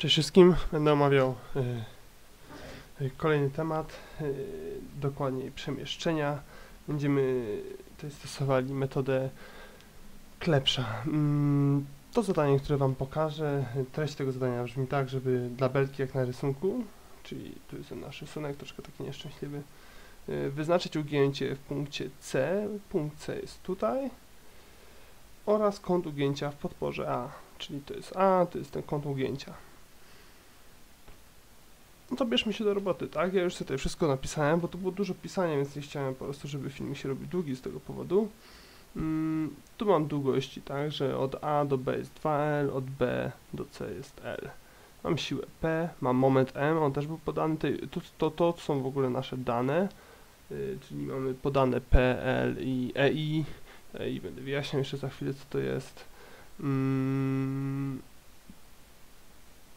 Cześć wszystkim, będę omawiał y, y, kolejny temat, y, dokładniej przemieszczenia. Będziemy tutaj stosowali metodę klepsza. Mm, to zadanie, które Wam pokażę, treść tego zadania brzmi tak, żeby dla belki jak na rysunku, czyli tu jest nasz rysunek, troszkę taki nieszczęśliwy, wyznaczyć ugięcie w punkcie C, punkt C jest tutaj, oraz kąt ugięcia w podporze A, czyli to jest A, to jest ten kąt ugięcia. No to bierzmy się do roboty, tak? Ja już sobie tutaj wszystko napisałem, bo to było dużo pisania, więc nie chciałem po prostu, żeby film się robił długi z tego powodu. Mm, tu mam długości, tak, że od A do B jest 2L, od B do C jest L. Mam siłę P, mam moment M, on też był podany, to, to, to są w ogóle nasze dane, yy, czyli mamy podane P, L i EI, EI będę wyjaśniał jeszcze za chwilę co to jest. Mm,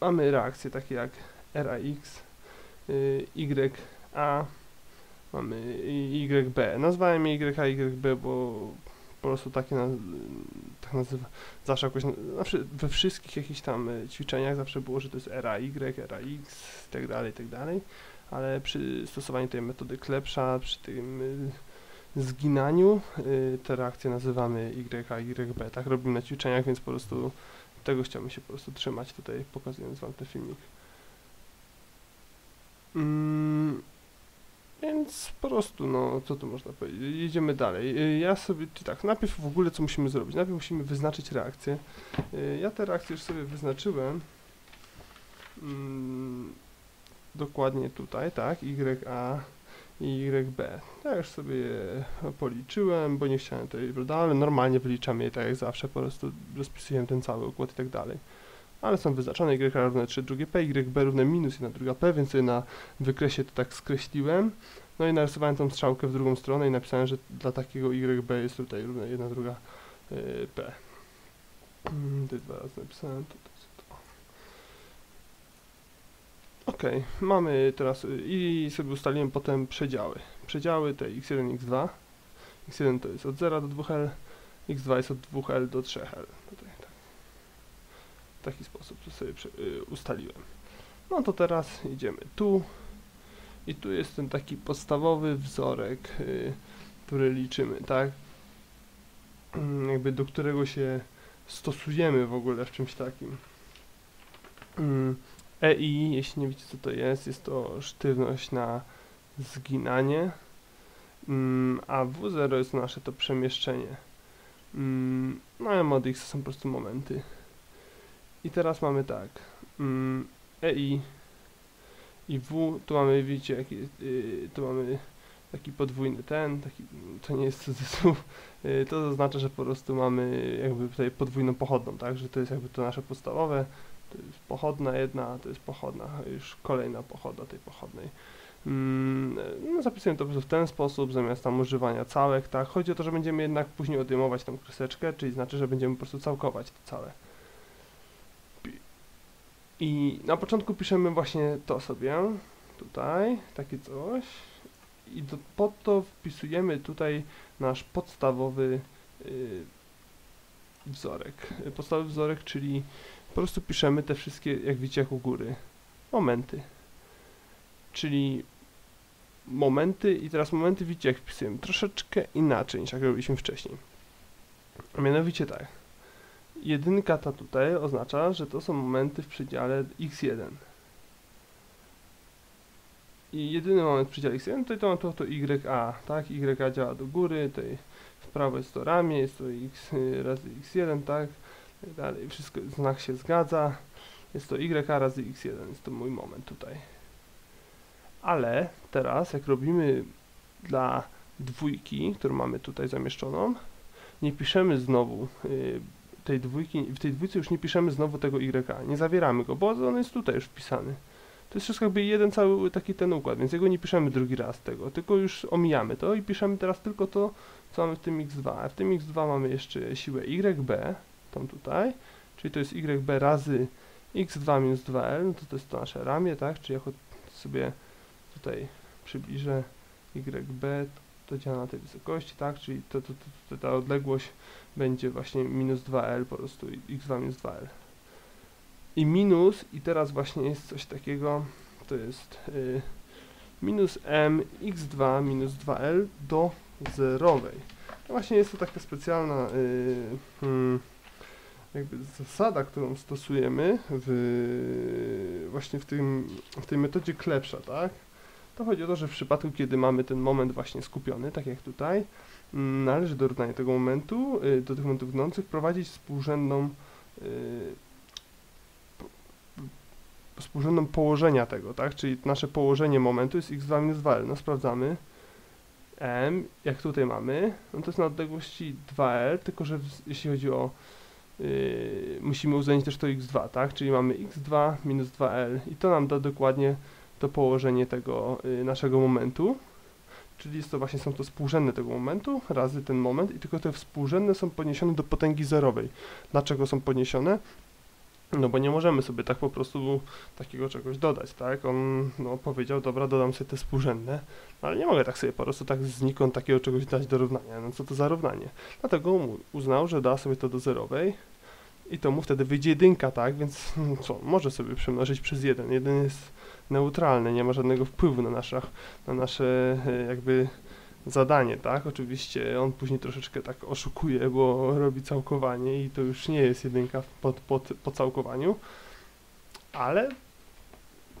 mamy reakcje takie jak RAX, y, YA, mamy YB. Nazwałem je YA, YB, bo po prostu takie na, tak nazywa, zawsze jakoś, zawsze we wszystkich jakichś tam y, ćwiczeniach zawsze było, że to jest RAY, RAX tak dalej, tak dalej, ale przy stosowaniu tej metody klepsza, przy tym y, zginaniu, y, te reakcje nazywamy YA, YB. Tak robimy na ćwiczeniach, więc po prostu tego chciałbym się po prostu trzymać tutaj, pokazując Wam ten filmik. Mm, więc po prostu, no, co tu można powiedzieć? Jedziemy dalej. Y, Ja sobie, czy tak, najpierw w ogóle co musimy zrobić? Najpierw musimy wyznaczyć reakcję. Y, Ja te reakcje już sobie wyznaczyłem. Mm, dokładnie tutaj, tak, YA i YB. Ja już sobie je policzyłem, bo nie chciałem tutaj, prawda, ale normalnie wyliczamy je tak jak zawsze, po prostu rozpisujemy ten cały układ i tak dalej ale są wyznaczone y równe 3 drugie p, yb równe minus 1 druga p, więc sobie na wykresie to tak skreśliłem. No i narysowałem tą strzałkę w drugą stronę i napisałem, że dla takiego yb jest tutaj równe 1 druga y, p. Mm, Tutaj dwa razy napisałem, to, to to. Ok, mamy teraz y, i sobie ustaliłem potem przedziały. Przedziały te x1, x2. x1 to jest od 0 do 2l, x2 jest od 2l do 3l. Tutaj, tak w taki sposób to sobie y, ustaliłem. No to teraz idziemy tu i tu jest ten taki podstawowy wzorek, y, który liczymy, tak? Mm, jakby do którego się stosujemy w ogóle w czymś takim. Mm, EI, jeśli nie wiecie co to jest, jest to sztywność na zginanie, mm, a W0 jest nasze to przemieszczenie. No a mod X są po prostu momenty. I teraz mamy tak, mm, EI i. W, tu mamy, widzicie, jaki, yy, tu mamy taki podwójny ten, taki, to nie jest cudzysłów, yy, to oznacza, że po prostu mamy jakby tutaj podwójną pochodną, tak, że to jest jakby to nasze podstawowe, to jest pochodna jedna, to jest pochodna, już kolejna pochodna tej pochodnej. Mm, no, zapisuję to po prostu w ten sposób, zamiast tam używania całek, tak, chodzi o to, że będziemy jednak później odejmować tą kreseczkę, czyli znaczy, że będziemy po prostu całkować to całe. I na początku piszemy właśnie to sobie, tutaj, takie coś. I do, pod to wpisujemy tutaj nasz podstawowy y, wzorek. Podstawowy wzorek, czyli po prostu piszemy te wszystkie, jak widzicie, jak u góry, momenty. Czyli momenty i teraz momenty widzicie, jak wpisujemy troszeczkę inaczej niż jak robiliśmy wcześniej. A mianowicie tak jedynka ta tutaj oznacza, że to są momenty w przedziale x1. I jedyny moment w przedziale x1 tutaj to mam to, to YA, tak? YA działa do góry, tutaj w prawo jest to ramię, jest to x razy x1, tak? I tak dalej, wszystko, znak się zgadza. Jest to YA razy x1, jest to mój moment tutaj. Ale teraz, jak robimy dla dwójki, którą mamy tutaj zamieszczoną, nie piszemy znowu y, tej dwójki, w tej dwójce już nie piszemy znowu tego y, nie zawieramy go, bo on jest tutaj już wpisany. To jest wszystko jakby jeden cały taki ten układ, więc jego nie piszemy drugi raz tego, tylko już omijamy to i piszemy teraz tylko to, co mamy w tym x2. A w tym x2 mamy jeszcze siłę yb, tą tutaj, czyli to jest yb razy x2 minus 2l, no to to jest to nasze ramię, tak, czyli jak sobie tutaj przybliżę yb, to działa na tej wysokości, tak, czyli to, to, to, to ta odległość będzie właśnie minus 2L po prostu x2 minus 2L. i minus, i teraz właśnie jest coś takiego, to jest y, minus m x2 minus 2l do zerowej. No właśnie jest to taka specjalna y, hmm, jakby zasada, którą stosujemy w, właśnie w, tym, w tej metodzie klepsza, tak? To chodzi o to, że w przypadku, kiedy mamy ten moment właśnie skupiony, tak jak tutaj, mm, należy do równania tego momentu, y, do tych momentów gnących prowadzić współrzędną y, współrzędną położenia tego, tak? Czyli nasze położenie momentu jest x2 minus 2l. No sprawdzamy. m, jak tutaj mamy, no to jest na odległości 2l, tylko że w, jeśli chodzi o yy, musimy uwzględnić też to x2, tak? Czyli mamy x2 minus 2l i to nam da dokładnie to położenie tego yy, naszego momentu. Czyli jest to właśnie, są to współrzędne tego momentu razy ten moment i tylko te współrzędne są podniesione do potęgi zerowej. Dlaczego są podniesione? No bo nie możemy sobie tak po prostu takiego czegoś dodać, tak? On no, powiedział, dobra, dodam sobie te współrzędne, no, ale nie mogę tak sobie po prostu tak znikąd takiego czegoś dać do równania. No co to za równanie? Dlatego uznał, że da sobie to do zerowej i to mu wtedy wyjdzie jedynka, tak? Więc no, co, może sobie przemnożyć przez jeden. Jeden jest neutralny, nie ma żadnego wpływu na, naszych, na nasze e, jakby zadanie, tak? Oczywiście on później troszeczkę tak oszukuje, bo robi całkowanie i to już nie jest jedynka po, po, po całkowaniu, ale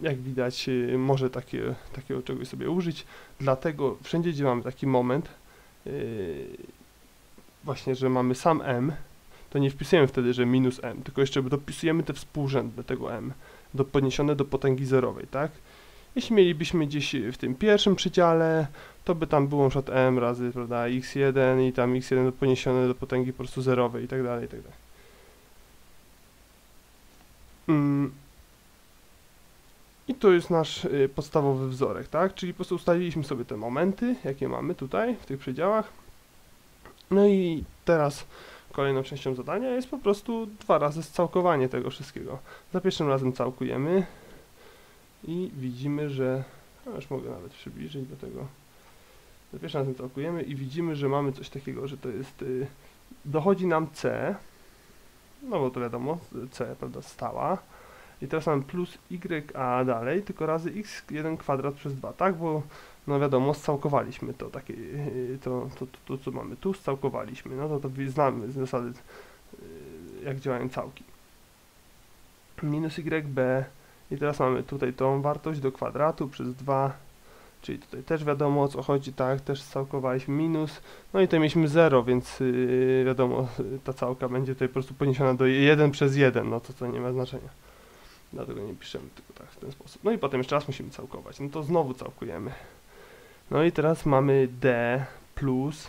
jak widać y, może takie, takiego czegoś sobie użyć, dlatego wszędzie gdzie mamy taki moment yy, właśnie, że mamy sam m, to nie wpisujemy wtedy, że minus m, tylko jeszcze dopisujemy te współrzędne tego m, do, podniesione do potęgi zerowej, tak? Jeśli mielibyśmy gdzieś w tym pierwszym przedziale, to by tam było np. m razy, prawda, x1 i tam x1 poniesione do potęgi po prostu zerowej i tak dalej, i tak dalej. Mm. I to jest nasz y, podstawowy wzorek, tak? Czyli po prostu ustaliliśmy sobie te momenty, jakie mamy tutaj, w tych przedziałach. No i teraz kolejną częścią zadania jest po prostu dwa razy scałkowanie tego wszystkiego. Za pierwszym razem całkujemy i widzimy, że... No już mogę nawet przybliżyć do tego. Za pierwszym razem całkujemy i widzimy, że mamy coś takiego, że to jest, y, dochodzi nam C, no bo to wiadomo, C, prawda, stała, i teraz mamy plus y, a dalej, tylko razy x1 kwadrat przez 2, tak, bo no wiadomo, scałkowaliśmy to, takie, y, to, to, to, to co mamy tu, scałkowaliśmy, no to, to znamy z zasady, y, jak działają całki. Minus yb i teraz mamy tutaj tą wartość do kwadratu przez 2 Czyli tutaj też wiadomo o co chodzi, tak, też całkowaliśmy minus, no i tutaj mieliśmy 0, więc yy, wiadomo, ta całka będzie tutaj po prostu poniesiona do 1 przez 1, no to to nie ma znaczenia. Dlatego nie piszemy tylko tak w ten sposób. No i potem jeszcze raz musimy całkować, no to znowu całkujemy. No i teraz mamy d plus,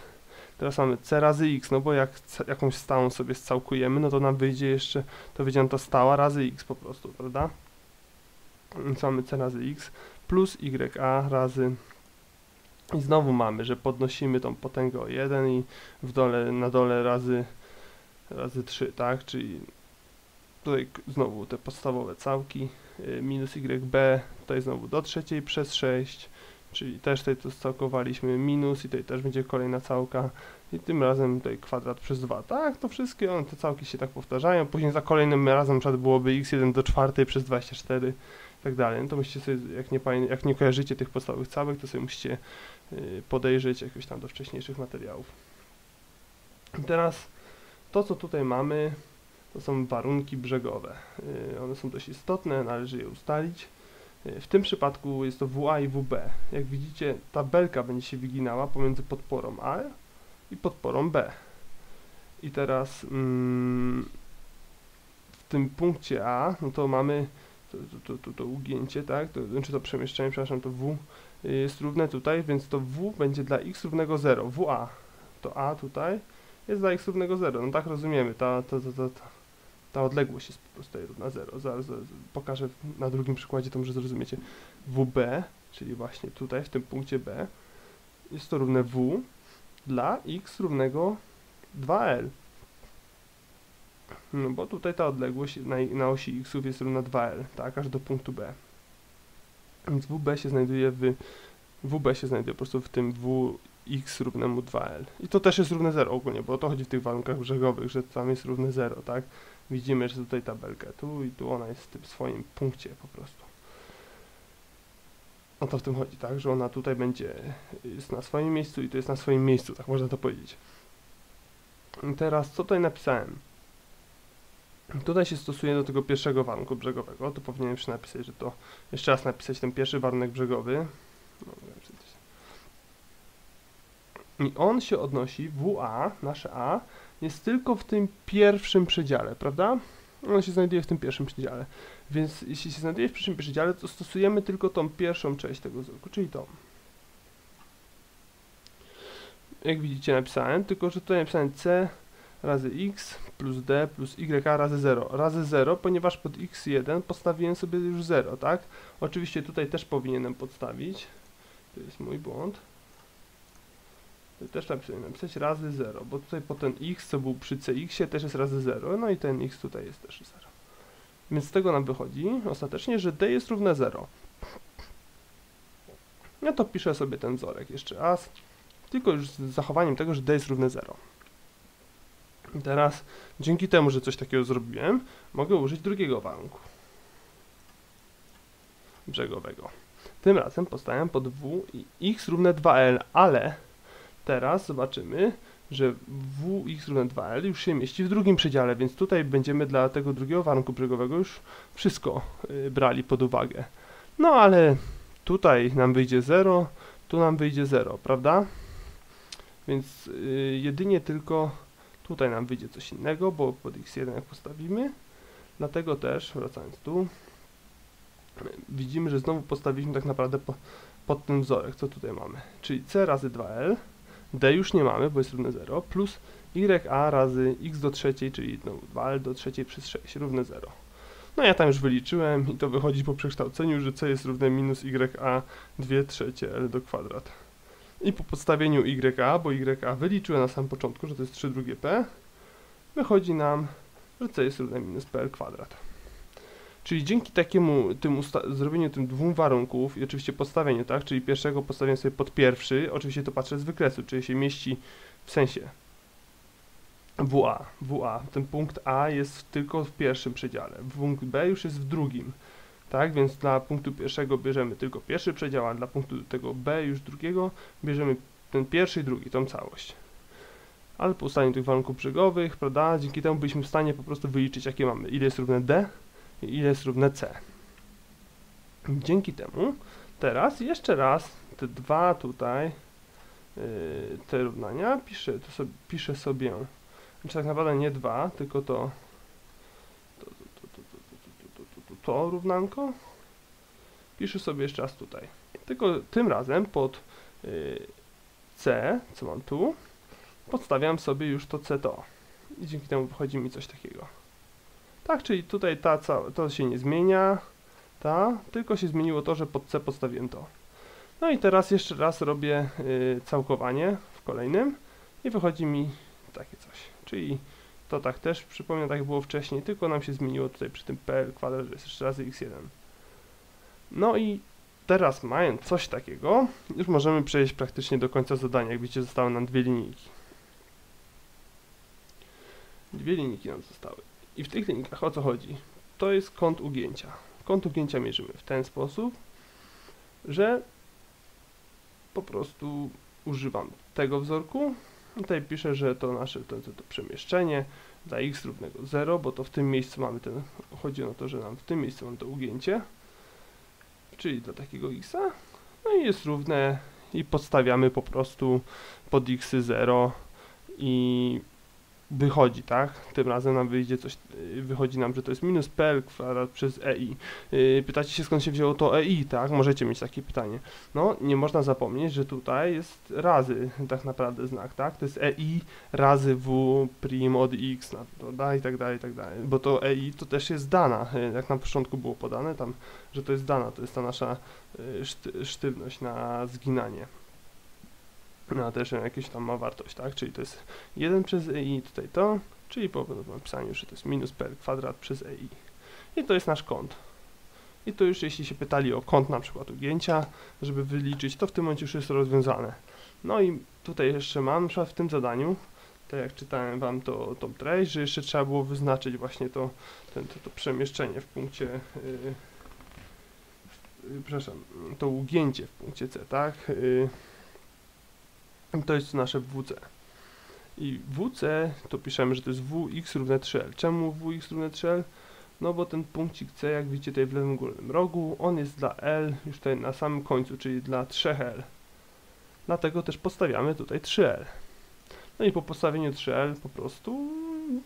teraz mamy c razy x, no bo jak jakąś stałą sobie scałkujemy, no to nam wyjdzie jeszcze, to wyjdzie to stała razy x po prostu, prawda? Więc mamy c razy x plus YA razy i znowu mamy, że podnosimy tą potęgę o 1 i w dole, na dole razy, razy 3, tak? Czyli tutaj znowu te podstawowe całki, y, minus YB, tutaj znowu do trzeciej przez 6, czyli też tutaj to scałkowaliśmy minus i tutaj też będzie kolejna całka i tym razem tutaj kwadrat przez 2, tak? To wszystkie one, te całki się tak powtarzają, później za kolejnym razem przykład byłoby x1 do czwartej przez 24, tak dalej, no to musicie sobie, jak nie, jak nie kojarzycie tych podstawowych całek, to sobie musicie y, podejrzeć jakoś tam do wcześniejszych materiałów. I teraz to, co tutaj mamy, to są warunki brzegowe. Y, one są dość istotne, należy je ustalić. Y, w tym przypadku jest to WA i WB. Jak widzicie, ta belka będzie się wyginała pomiędzy podporą A i podporą B. I teraz mm, w tym punkcie A, no to mamy to, to, to, to ugięcie, tak, to, znaczy to przemieszczenie, przepraszam, to W jest równe tutaj, więc to W będzie dla x równego 0, WA, to A tutaj jest dla x równego 0, no tak rozumiemy, ta, ta, ta, ta, ta odległość jest po prostu równa 0, zaraz, pokażę na drugim przykładzie, to może zrozumiecie, WB, czyli właśnie tutaj, w tym punkcie B, jest to równe W dla x równego 2L, no bo tutaj ta odległość na, na osi x jest równa 2L, tak, aż do punktu B. Więc WB się znajduje w WB się znajduje po prostu w tym WX równemu 2L. I to też jest równe 0 ogólnie, bo o to chodzi w tych warunkach brzegowych, że tam jest równe 0, tak? Widzimy, że tutaj tabelkę tu i tu ona jest w tym swoim punkcie po prostu. O to w tym chodzi, tak, że ona tutaj będzie, jest na swoim miejscu i to jest na swoim miejscu, tak można to powiedzieć. I teraz, co tutaj napisałem? Tutaj się stosuje do tego pierwszego warunku brzegowego, to powinienem już napisać, że to, jeszcze raz napisać ten pierwszy warunek brzegowy. No, I on się odnosi, WA, nasze A, jest tylko w tym pierwszym przedziale, prawda? On się znajduje w tym pierwszym przedziale. Więc jeśli się znajduje w pierwszym przedziale, to stosujemy tylko tą pierwszą część tego wzorku, czyli tą. Jak widzicie napisałem, tylko że tutaj napisałem C razy x plus d plus y razy 0. Razy 0, ponieważ pod x1 postawiłem sobie już 0, tak? Oczywiście tutaj też powinienem podstawić. To jest mój błąd. Też napisać razy 0, bo tutaj po ten x, co był przy cx też jest razy 0, no i ten x tutaj jest też 0. Więc z tego nam wychodzi ostatecznie, że d jest równe 0. No to piszę sobie ten wzorek jeszcze raz, tylko już z zachowaniem tego, że d jest równe 0. I teraz, dzięki temu, że coś takiego zrobiłem, mogę użyć drugiego warunku brzegowego. Tym razem postawiam pod w i x równe 2l, ale teraz zobaczymy, że wx równe 2l już się mieści w drugim przedziale, więc tutaj będziemy dla tego drugiego warunku brzegowego już wszystko y, brali pod uwagę. No ale tutaj nam wyjdzie 0, tu nam wyjdzie 0, prawda? Więc y, jedynie tylko tutaj nam wyjdzie coś innego, bo pod x1 jak postawimy, dlatego też, wracając tu, widzimy, że znowu postawiliśmy tak naprawdę po, pod ten wzorek, co tutaj mamy, czyli c razy 2l, d już nie mamy, bo jest równe 0, plus ya razy x do trzeciej, czyli no, 2l do trzeciej przez 6 równe 0. No ja tam już wyliczyłem i to wychodzi po przekształceniu, że c jest równe minus ya 2 trzecie l do kwadrat. I po podstawieniu ya, bo ya wyliczyłem na samym początku, że to jest 3 drugie p, wychodzi nam, że c jest równe minus pl kwadrat. Czyli dzięki takiemu tym zrobieniu tym dwóm warunków i oczywiście podstawieniu, tak, czyli pierwszego postawiłem sobie pod pierwszy, oczywiście to patrzę z wykresu, czyli się mieści w sensie. WA, WA, ten punkt A jest tylko w pierwszym przedziale, punkt B już jest w drugim, tak, więc dla punktu pierwszego bierzemy tylko pierwszy przedział, a dla punktu tego B już drugiego bierzemy ten pierwszy i drugi, tą całość. Ale po ustaleniu tych warunków brzegowych, prawda, dzięki temu byliśmy w stanie po prostu wyliczyć jakie mamy, ile jest równe D, jest równe c. Dzięki temu teraz jeszcze raz te dwa tutaj yy, te równania piszę, to sobie, piszę sobie znaczy tak naprawdę nie dwa, tylko to to, to, to, to, to, równanko piszę sobie jeszcze raz tutaj. Tylko tym razem pod yy, C, co mam tu, podstawiam sobie już to C to. I dzięki temu wychodzi mi coś takiego. Tak, czyli tutaj ta, to się nie zmienia, ta, tylko się zmieniło to, że pod C podstawiłem to. No i teraz jeszcze raz robię y, całkowanie w kolejnym i wychodzi mi takie coś. Czyli to tak też przypomnę, tak było wcześniej, tylko nam się zmieniło tutaj przy tym PL kwadrat, że jest jeszcze razy x1. No i teraz mając coś takiego, już możemy przejść praktycznie do końca zadania. Jak widzicie, zostały nam dwie linijki. Dwie linijki nam zostały. I w tych linkach o co chodzi? To jest kąt ugięcia. Kąt ugięcia mierzymy w ten sposób, że po prostu używam tego wzorku. Tutaj piszę, że to nasze to, to, to przemieszczenie dla x równego 0, bo to w tym miejscu mamy ten, chodzi o to, że nam w tym miejscu mamy to ugięcie, czyli dla takiego x, no i jest równe i podstawiamy po prostu pod x 0 i wychodzi, tak? Tym razem nam wyjdzie coś, y, wychodzi nam, że to jest minus PL kwadrat przez EI. Y, pytacie się skąd się wzięło to EI, tak? Możecie mieć takie pytanie. No, nie można zapomnieć, że tutaj jest razy tak naprawdę znak, tak? To jest EI razy W prim od X, prawda? I tak dalej, i tak dalej. Bo to EI to też jest dana, y, jak na początku było podane tam, że to jest dana, to jest ta nasza sztywność na zginanie no też jakieś tam ma wartość, tak? Czyli to jest 1 przez ei, tutaj to, czyli po napisaniu, że to jest minus p kwadrat przez ei. I to jest nasz kąt. I to już jeśli się pytali o kąt na przykład ugięcia, żeby wyliczyć, to w tym momencie już jest rozwiązane. No i tutaj jeszcze mam, na przykład w tym zadaniu, tak jak czytałem wam to, tą treść, że jeszcze trzeba było wyznaczyć właśnie to, ten, to, to przemieszczenie w punkcie, yy, yy, przepraszam, to ugięcie w punkcie C, tak? Yy, to jest nasze WC. I WC to piszemy, że to jest WX równe 3L. Czemu WX równe 3L? No bo ten punkcik C, jak widzicie tutaj w lewym górnym rogu, on jest dla L już tutaj na samym końcu, czyli dla 3L. Dlatego też postawiamy tutaj 3L. No i po postawieniu 3L po prostu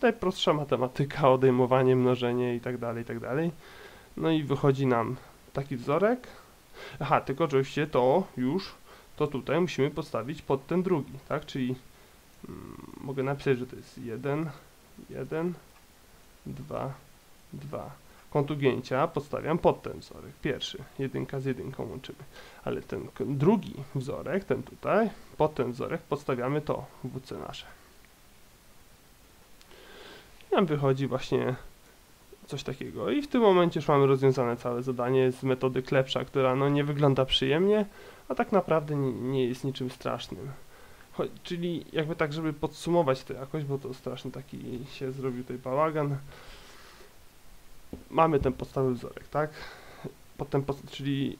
najprostsza matematyka, odejmowanie, mnożenie i tak dalej, i tak dalej. No i wychodzi nam taki wzorek. Aha, tylko oczywiście to już, to tutaj musimy postawić pod ten drugi, tak? Czyli mm, mogę napisać, że to jest 1, 1, 2, 2. Kąt ugięcia podstawiam pod ten wzorek, pierwszy, jedynka z jedynką łączymy. Ale ten drugi wzorek, ten tutaj, pod ten wzorek podstawiamy to WC nasze. I nam wychodzi właśnie coś takiego. I w tym momencie już mamy rozwiązane całe zadanie z metody klepsza, która no nie wygląda przyjemnie, a tak naprawdę nie, jest niczym strasznym. Cho czyli jakby tak, żeby podsumować to jakoś, bo to straszny taki się zrobił tutaj bałagan. Mamy ten podstawowy wzorek, tak? Potem, czyli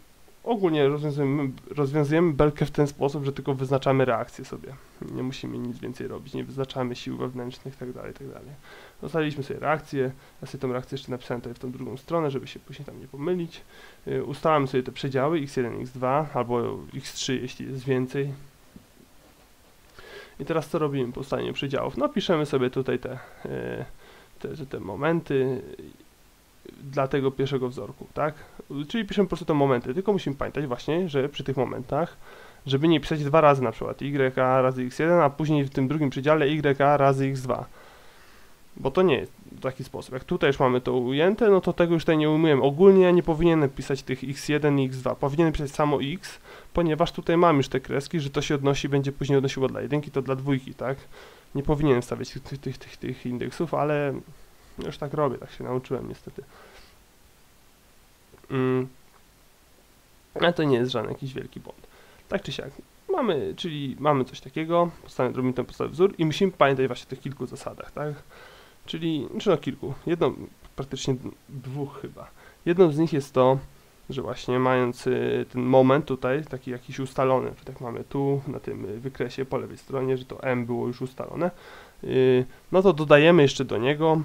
ogólnie rozwiązujemy, rozwiązujemy belkę w ten sposób, że tylko wyznaczamy reakcję sobie. Nie musimy nic więcej robić, nie wyznaczamy sił wewnętrznych itd. itd. Ustaliliśmy sobie reakcję, ja sobie tą reakcję jeszcze napisałem tutaj w tą drugą stronę, żeby się później tam nie pomylić. Yy, ustalamy sobie te przedziały x1, x2 albo x3, jeśli jest więcej. I teraz co robimy po ustaleniu przedziałów? No piszemy sobie tutaj te, yy, te, te momenty dla tego pierwszego wzorku, tak? Czyli piszemy po prostu te momenty, tylko musimy pamiętać właśnie, że przy tych momentach, żeby nie pisać dwa razy na przykład y razy x1, a później w tym drugim przedziale y razy x2. Bo to nie jest taki sposób. Jak tutaj już mamy to ujęte, no to tego już tutaj nie ujmujemy. Ogólnie ja nie powinienem pisać tych x1 i x2. Powinienem pisać samo x, ponieważ tutaj mam już te kreski, że to się odnosi, będzie później odnosiło dla jedynki, to dla dwójki, tak? Nie powinienem stawiać tych, tych, tych, tych indeksów, ale już tak robię, tak się nauczyłem niestety. Mm. Ale to nie jest żaden jakiś wielki błąd. Tak czy siak. Mamy, czyli mamy coś takiego, robimy ten podstawowy wzór i musimy pamiętać właśnie o tych kilku zasadach, tak? Czyli, czy no kilku, jedną, praktycznie dwóch chyba. Jedną z nich jest to, że właśnie mając y, ten moment tutaj, taki jakiś ustalony, że tak mamy tu na tym wykresie po lewej stronie, że to m było już ustalone, y, no to dodajemy jeszcze do niego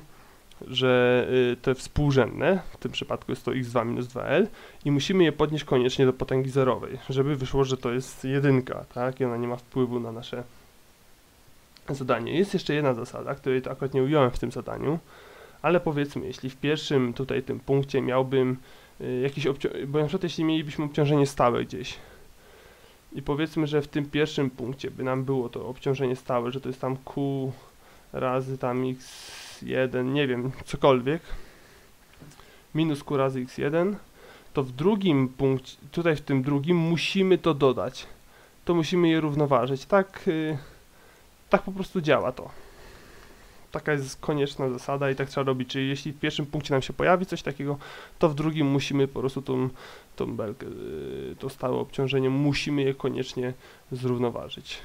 że y, te współrzędne, w tym przypadku jest to x2 minus 2l i musimy je podnieść koniecznie do potęgi zerowej, żeby wyszło, że to jest jedynka, tak, i ona nie ma wpływu na nasze zadanie. Jest jeszcze jedna zasada, której to akurat nie ująłem w tym zadaniu, ale powiedzmy, jeśli w pierwszym tutaj tym punkcie miałbym y, jakiś obciążenie, bo na przykład jeśli mielibyśmy obciążenie stałe gdzieś i powiedzmy, że w tym pierwszym punkcie by nam było to obciążenie stałe, że to jest tam q razy tam x 1 nie wiem, cokolwiek, minus q razy x1, to w drugim punkcie, tutaj w tym drugim musimy to dodać. To musimy je równoważyć. Tak, yy, tak po prostu działa to. Taka jest konieczna zasada i tak trzeba robić. Czyli jeśli w pierwszym punkcie nam się pojawi coś takiego, to w drugim musimy po prostu tą, tą belkę, yy, to stałe obciążenie, musimy je koniecznie zrównoważyć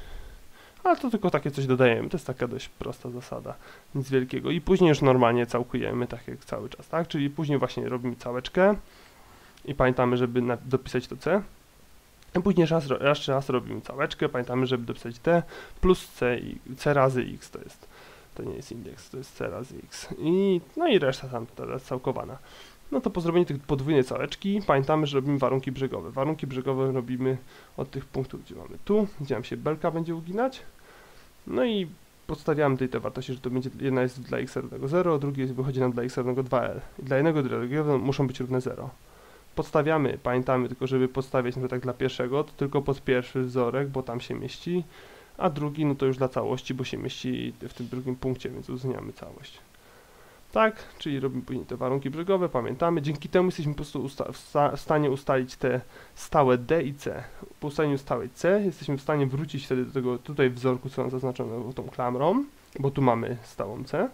ale to tylko takie coś dodajemy, to jest taka dość prosta zasada, nic wielkiego. I później już normalnie całkujemy, tak jak cały czas, tak, czyli później właśnie robimy całeczkę i pamiętamy, żeby dopisać to C, a później raz, jeszcze raz robimy całeczkę, pamiętamy, żeby dopisać D plus C i C razy X to jest, to nie jest indeks, to jest C razy X. I no i reszta tam teraz całkowana. No to po zrobieniu tych podwójnej całeczki pamiętamy, że robimy warunki brzegowe. Warunki brzegowe robimy od tych punktów, gdzie mamy tu, gdzie nam się belka będzie uginać. No i podstawiamy tutaj te wartości, że to będzie jedna jest dla x równego 0, a drugie wychodzi nam dla x równego 2l. I dla jednego i drugiego muszą być równe 0. Podstawiamy, pamiętamy tylko, żeby podstawiać na tak dla pierwszego, to tylko pod pierwszy wzorek, bo tam się mieści, a drugi no to już dla całości, bo się mieści w tym drugim punkcie, więc uwzględniamy całość. Tak, czyli robimy później te warunki brzegowe, pamiętamy. Dzięki temu jesteśmy po prostu w, sta w stanie ustalić te stałe D i C. Po ustaleniu stałej C jesteśmy w stanie wrócić wtedy do tego tutaj wzorku, co mam zaznaczone tą klamrą, bo tu mamy stałą C.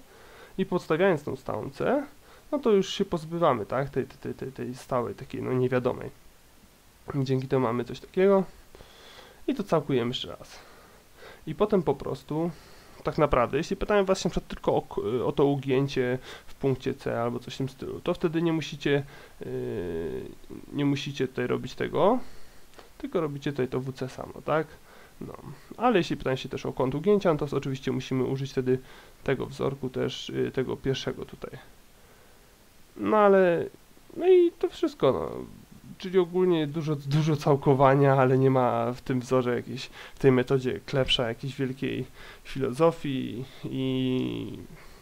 I podstawiając tą stałą C, no to już się pozbywamy, tak, tej, tej, tej, tej stałej, takiej no niewiadomej. Dzięki temu mamy coś takiego. I to całkujemy jeszcze raz. I potem po prostu tak naprawdę. Jeśli pytają was przykład tylko o, o to ugięcie w punkcie C albo coś w tym stylu, to wtedy nie musicie, yy, nie musicie tutaj robić tego, tylko robicie tutaj to WC samo, tak? No, ale jeśli pytają się też o kąt ugięcia, no to oczywiście musimy użyć wtedy tego wzorku też, yy, tego pierwszego tutaj. No ale, no i to wszystko, no. Czyli ogólnie dużo, dużo całkowania, ale nie ma w tym wzorze jakiejś, w tej metodzie klepsza jakiejś wielkiej filozofii i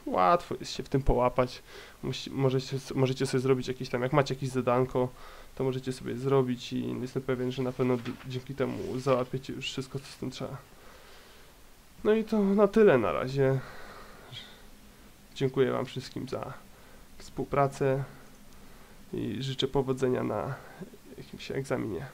łatwo jest się w tym połapać. Musi, możecie, możecie sobie zrobić jakieś tam, jak macie jakieś zadanko, to możecie sobie zrobić i jestem pewien, że na pewno dzięki temu załapiecie już wszystko, co z tym trzeba. No i to na tyle na razie. Dziękuję Wam wszystkim za współpracę i życzę powodzenia na jakimś egzaminie.